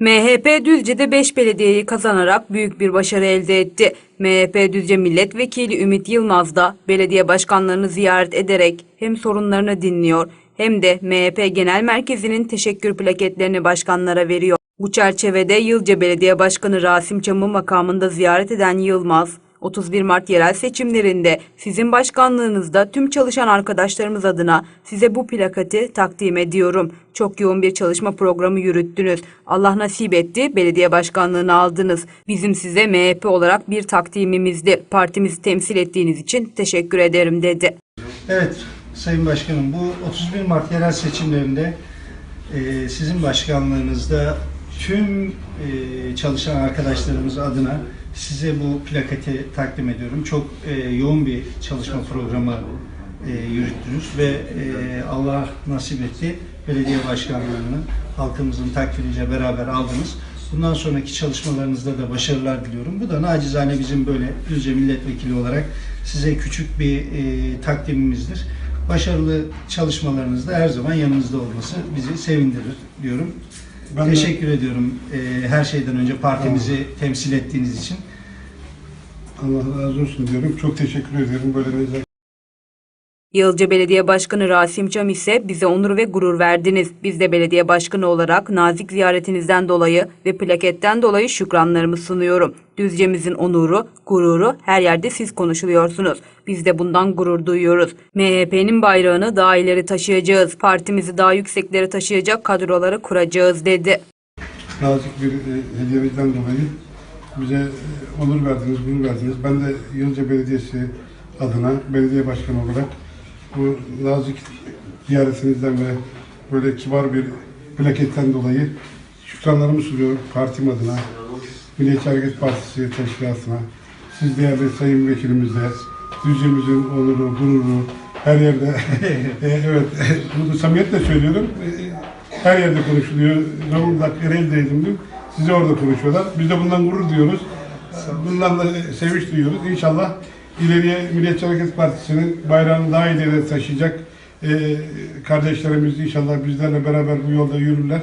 MHP Düzce'de 5 belediyeyi kazanarak büyük bir başarı elde etti. MHP Düzce Milletvekili Ümit Yılmaz da belediye başkanlarını ziyaret ederek hem sorunlarını dinliyor hem de MHP Genel Merkezi'nin teşekkür plaketlerini başkanlara veriyor. Bu çerçevede Yılca Belediye Başkanı Rasim Çam'ı makamında ziyaret eden Yılmaz, 31 Mart yerel seçimlerinde sizin başkanlığınızda tüm çalışan arkadaşlarımız adına size bu plakati takdim ediyorum. Çok yoğun bir çalışma programı yürüttünüz. Allah nasip etti, belediye başkanlığını aldınız. Bizim size MHP olarak bir takdimimizdi. Partimizi temsil ettiğiniz için teşekkür ederim dedi. Evet Sayın Başkanım bu 31 Mart yerel seçimlerinde sizin başkanlığınızda tüm e, çalışan arkadaşlarımız adına size bu plaketi takdim ediyorum. Çok e, yoğun bir çalışma programı e, yürüttünüz ve e, Allah nasip etti belediye başkanlığını halkımızın takdiriyle beraber aldınız. Bundan sonraki çalışmalarınızda da başarılar diliyorum. Bu da nacizane bizim böyle Düzce milletvekili olarak size küçük bir e, takdimimizdir. Başarılı çalışmalarınızda her zaman yanınızda olması bizi sevindirir diyorum. Ben de- Teşekkür ediyorum e, her şeyden önce partimizi temsil ettiğiniz için. Allah razı olsun diyorum. Çok teşekkür ederim böyle nezaket Yılca Belediye Başkanı Rasim Çam ise bize onur ve gurur verdiniz. Biz de belediye başkanı olarak nazik ziyaretinizden dolayı ve plaketten dolayı şükranlarımı sunuyorum. Düzce'mizin onuru, gururu her yerde siz konuşuluyorsunuz. Biz de bundan gurur duyuyoruz. MHP'nin bayrağını daha ileri taşıyacağız. Partimizi daha yükseklere taşıyacak kadroları kuracağız dedi. nazik bir e, hediyenizden dolayı bize e, onur verdiniz, gurur verdiniz. Ben de Yılca Belediyesi adına belediye başkanı olarak bu nazik ziyaretinizden ve böyle kibar bir plaketten dolayı şükranlarımı sunuyorum partim adına, Milliyetçi Hareket Partisi teşkilatına, siz değerli sayın vekilimize, Düzce'mizin onuru, gururu, her yerde, e, evet, bunu samimiyetle söylüyorum, E, her yerde konuşuluyor. Zonguldak Ereğli'deydim dün, sizi orada konuşuyorlar. Biz de bundan gurur duyuyoruz. Bundan da sevinç duyuyoruz. İnşallah ileriye Milliyetçi Hareket Partisi'nin bayrağını daha ileriye taşıyacak e, kardeşlerimiz inşallah bizlerle beraber bu yolda yürürler.